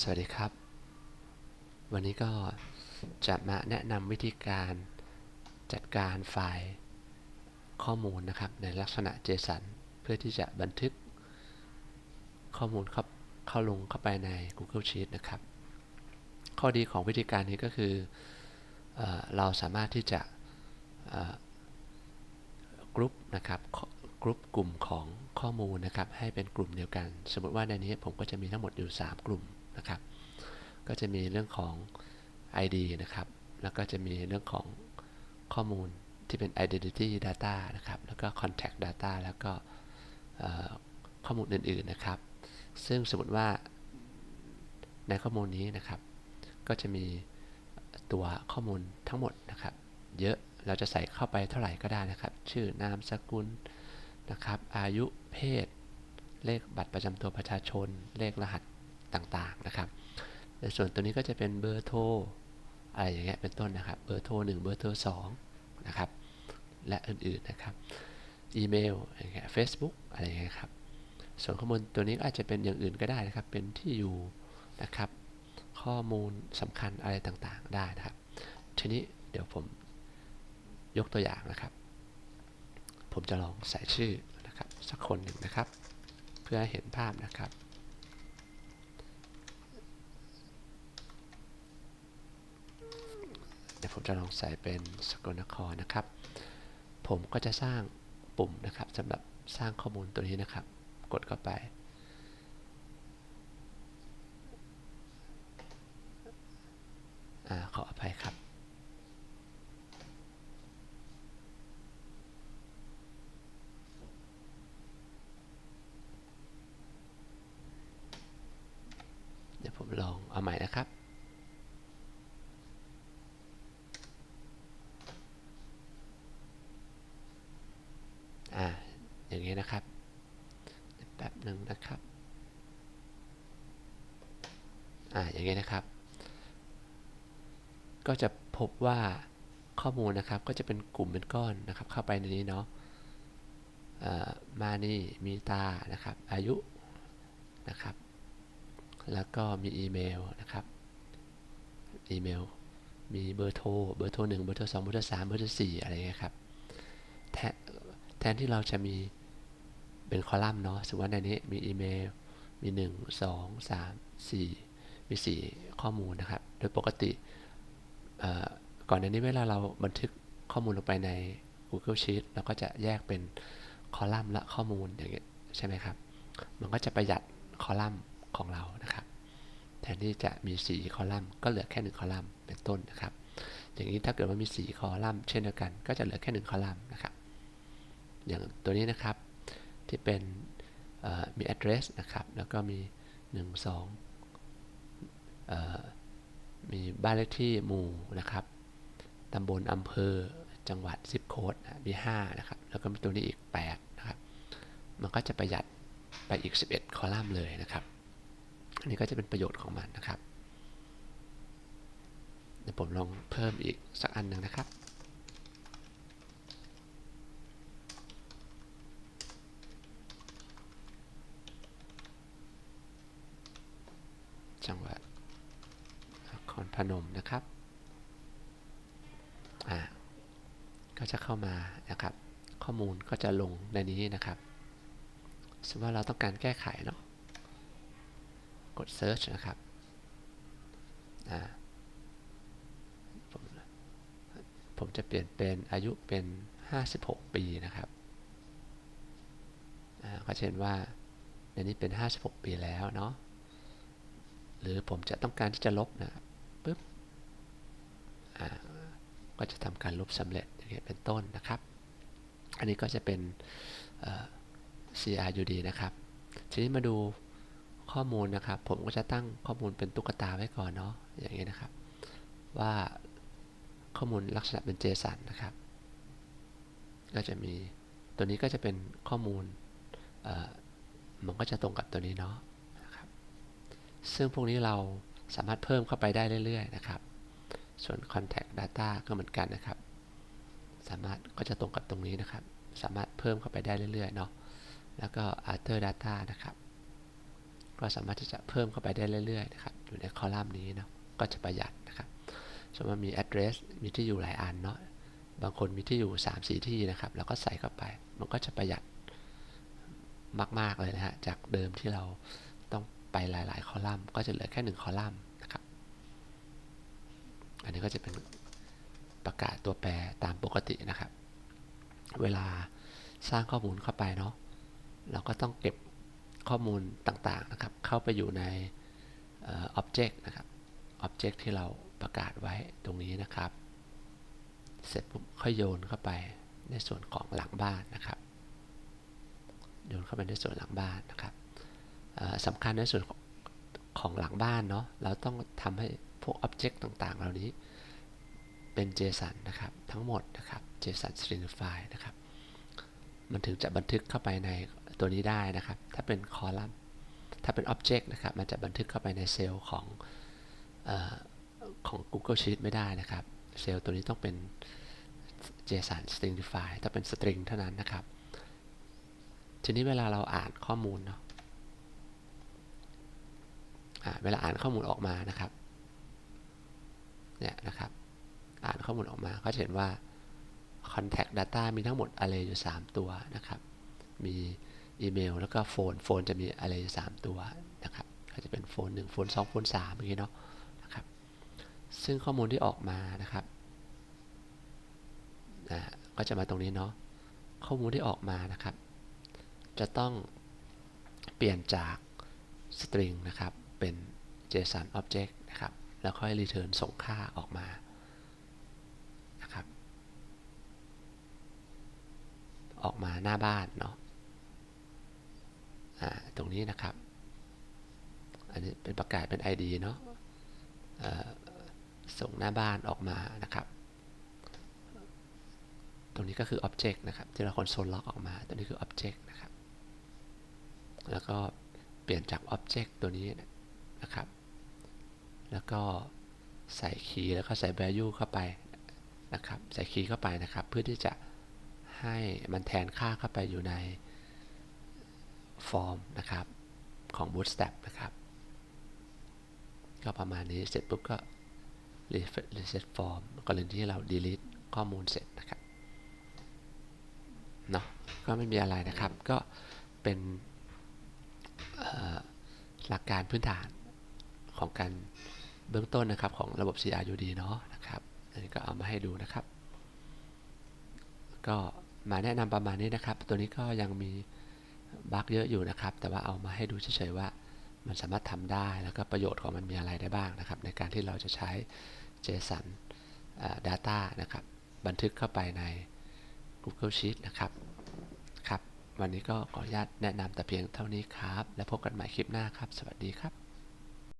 สวัสดีครับ วันนี้ก็จะมาแนะนำวิธีการจัดการไฟล์ข้อมูลนะครับ ในลักษณะ JSON เพื่อที่จะบันทึกข้อมูลเข้าเข้าลงเข้าไปใน Google Sheet นะครับ ข้อดีของวิธีการนี้ก็คือเออเราสามารถที่จะกรุ๊ปนะครับกรุ๊ปกลุ่มของข้อมูลนะครับ ให้เป็นกลุ่มเดียวกัน สมมติว่าในนี้ผมก็จะมีทั้งหมดอยู่ 3 กลุ่ม นะครับ ก็จะมีเรื่องของ ID นะครับ แล้วก็จะมีเรื่องของข้อมูลที่เป็น identity data นะครับ แล้วก็ contact data แล้วก็ข้อมูลอื่นๆนะครับ ซึ่งสมมติว่าในข้อมูลนี้นะครับ ก็จะมีตัวข้อมูลทั้งหมดนะครับ เยอะเราจะใส่เข้าไปเท่าไหร่ก็ได้นะครับ ชื่อนามสกุลนะครับ อายุเพศ เลขบัตรประจำตัวประชาชน เลขรหัส ต่างๆนะครับในส่วนตัวนี้ก็จะเป็นเบอร์โทรอะไรอย่างเงี้ยเป็นต้นนะครับ เบอร์โทร1เบอร์โทร2นะครับ และอื่นๆนะครับ อีเมลอย่างเงี้ยเฟซบุ๊กอะไรอย่างเงี้ยครับ ส่วนข้อมูลตัวนี้อาจจะเป็นอย่างอื่นก็ได้นะครับ เป็นที่อยู่นะครับ ข้อมูลสำคัญอะไรต่างๆได้นะครับ ทีนี้เดี๋ยวผมยกตัวอย่างนะครับ ผมจะลองใส่ชื่อนะครับสักคนหนึ่งนะครับ เพื่อให้เห็นภาพนะครับ เดี๋ยวผมจะลองใส่เป็นสกลนครนะครับ ผมก็จะสร้างปุ่มนะครับสำหรับสร้างข้อมูลตัวนี้นะครับ กดเข้าไป ขออภัยครับ เดี๋ยวผมลองเอาใหม่นะครับ อ่า อย่างนี้นะครับ แป๊บหนึ่งนะครับ อ่า อย่างนี้นะครับ ก็จะพบว่าข้อมูลนะครับก็จะเป็นกลุ่มเป็นก้อนนะครับ เข้าไปในนี้เนาะมานี่มีตานะครับ อายุนะครับ แล้วก็มีอีเมลนะครับอีเมลมีเบอร์โทรเบอร์โทรหนึ่งเบอร์โทรสองเบอร์โทรสามเบอร์โทรสี่อะไรเงี้ยครับแทนแทนที่เราจะมีเป็นคอลัมน์เนาะสมมติว่าในนี้มีอีเมลมี 1 2 3 4 มี 4 ข้อมูลนะครับ โดยปกติ ก่อนในนี้เวลาเราบันทึกข้อมูลลงไปใน Google Sheet เราก็จะแยกเป็นคอลัมน์ละข้อมูลอย่างเงี้ยใช่ไหมครับ มันก็จะประหยัดคอลัมน์ของเรานะครับ แทนที่จะมี 4 คอลัมน์ก็เหลือแค่ 1 คอลัมน์เป็นต้นนะครับ อย่างนี้ถ้าเกิดว่ามี 4 คอลัมน์เช่นเดียวกัน ก็จะเหลือแค่ 1 คอลัมน์นะครับ อย่างตัวนี้นะครับที่เป็นมี address นะครับ แล้วก็มี 1 2 มีบ้านเลขที่หมู่นะครับตำบลอำเภอจังหวัดซิปโค้ดมี5นะครับ แล้วก็มีตัวนี้อีก 8 นะครับ มันก็จะประหยัดไปอีก 11 คอลัมน์เลยนะครับ อันนี้ก็จะเป็นประโยชน์ของมันนะครับ เดี๋ยวผมลองเพิ่มอีกสักอันหนึ่งนะครับ จังหวัด รพนมนะครับอ่าก็จะเข้ามานะครับ ข้อมูลก็จะลงในนี้นะครับสมมติว่าเราต้องการแก้ไขเนาะกด search นะครับอ่าผมผมจะเปลี่ยนเป็นอายุเป็น 56 ปีนะครับอ่าก็เช่นว่าในนี้เป็น 56 ปีแล้วเนาะหรือผมจะต้องการที่จะลบนะครับ ก็จะทำการลบสำเร็จอย่างเงี้ยเป็นต้นนะครับ อันนี้ก็จะเป็น CRUD นะครับ ทีนี้มาดูข้อมูลนะครับ ผมก็จะตั้งข้อมูลเป็นตุ๊กตาไว้ก่อนเนาะอย่างนี้ยนะครับ ว่าข้อมูลลักษณะเป็น JSON นะครับ ก็จะมีตัวนี้ก็จะเป็นข้อมูลมันก็จะตรงกับตัวนี้เนาะนะครับ ซึ่งพวกนี้เราสามารถเพิ่มเข้าไปได้เรื่อย ๆ นะครับ ส่วน contact data ก็เหมือนกันนะครับ สามารถก็จะตรงกับตรงนี้นะครับ สามารถเพิ่มเข้าไปได้เรื่อยๆเนาะ แล้วก็ other data นะครับ ก็สามารถที่จะเพิ่มเข้าไปได้เรื่อยๆนะครับ อยู่ในคอลัมน์นี้เนาะ ก็จะประหยัดนะครับสมมติมี address มีที่อยู่หลายอันเนาะ บางคนมีที่อยู่ 3 4 ที่นะครับ แล้วก็ใส่เข้าไป มันก็จะประหยัดมาก ๆ เลยนะฮะ จากเดิมที่เราต้องไปหลาย ๆ คอลัมน์ ก็จะเหลือแค่ 1 คอลัมน์ อันนี้ก็จะเป็นประกาศตัวแปรตามปกตินะครับ เวลาสร้างข้อมูลเข้าไปเนาะเราก็ต้องเก็บข้อมูลต่างๆนะครับ เข้าไปอยู่ในอ็อบเจกต์นะครับอ็อบเจกต์ที่เราประกาศไว้ตรงนี้นะครับ เสร็จปุ๊บค่อยโยนเข้าไปในส่วนของหลังบ้านนะครับ โยนเข้าไปในส่วนหลังบ้านนะครับสำคัญในส่วนของหลังบ้านเนาะเราต้องทำให้ พวกอ็อบเจกต์ต่างๆ เหล่านี้เป็น JSON นะครับ ทั้งหมดนะครับ JSON string file นะครับ มันถึงจะบันทึกเข้าไปในตัวนี้ได้นะครับ ถ้าเป็นคอลัมน์ถ้าเป็น Object นะครับ มันจะบันทึกเข้าไปในเซลล์ของอของ Google Sheet ไม่ได้นะครับ เซลล์ตัวนี้ต้องเป็น JSON string file ถ้าเป็น string เท่านั้นนะครับ ทีนี้เวลาเราอ่านข้อมูลเนาะเวลาอ่านข้อมูลออกมานะครับ เนี่ยนะครับ อ่านข้อมูลออกมาก็จะเห็นว่า contact data มีทั้งหมด array อยู่ 3 ตัวนะครับ มีอีเมลแล้วก็โฟน โฟนจะมี array อยู่ 3 ตัวนะครับก็จะเป็นโฟน1โฟน2โฟน3อย่างนี้เนาะนะครับ ซึ่งข้อมูลที่ออกมานะครับนะก็จะมาตรงนี้เนาะ ข้อมูลที่ออกมานะครับ จะต้องเปลี่ยนจาก string นะครับ เป็น JSON object นะครับ แล้วค่อย return ส่งค่าออกมานะครับ ออกมาหน้าบ้านเนาะตรงนี้นะครับ อันนี้เป็นประกาศเป็น ID เนาะส่งหน้าบ้านออกมานะครับ ตรงนี้ก็คือ Object นะครับ ที่เราคอนโซลล็อกออกมา ตัวนี้คือ Object นะครับ แล้วก็เปลี่ยนจาก Object ตัวนี้นะครับ แล้วก็ใส่คีย์แล้วก็ใส่ value เข้าไปนะครับ ใส่คีย์เข้าไปนะครับ เพื่อที่จะให้มันแทนค่าเข้าไปอยู่ในฟอร์มนะครับของ Bootstrap นะครับ ก็ประมาณนี้เสร็จปุ๊บก็ reset form กรณีที่เรา delete ข้อมูลเสร็จนะครับเนาะก็ไม่มีอะไรนะครับ ก็เป็นหลักการพื้นฐานของการ เบื้องต้นนะครับของระบบ CRUD เนาะนะครับอันนี้ก็เอามาให้ดูนะครับ ก็มาแนะนำประมาณนี้นะครับ ตัวนี้ก็ยังมีบั๊กเยอะอยู่นะครับ แต่ว่าเอามาให้ดูเฉยๆว่ามันสามารถทำได้แล้วก็ประโยชน์ของมันมีอะไรได้บ้างนะครับ ในการที่เราจะใช้ JSON Data นะครับ บันทึกเข้าไปใน Google Sheet นะครับครับ วันนี้ก็ขออนุญาตแนะนำแต่เพียงเท่านี้ครับ และพบกันใหม่คลิปหน้าครับ สวัสดีครับ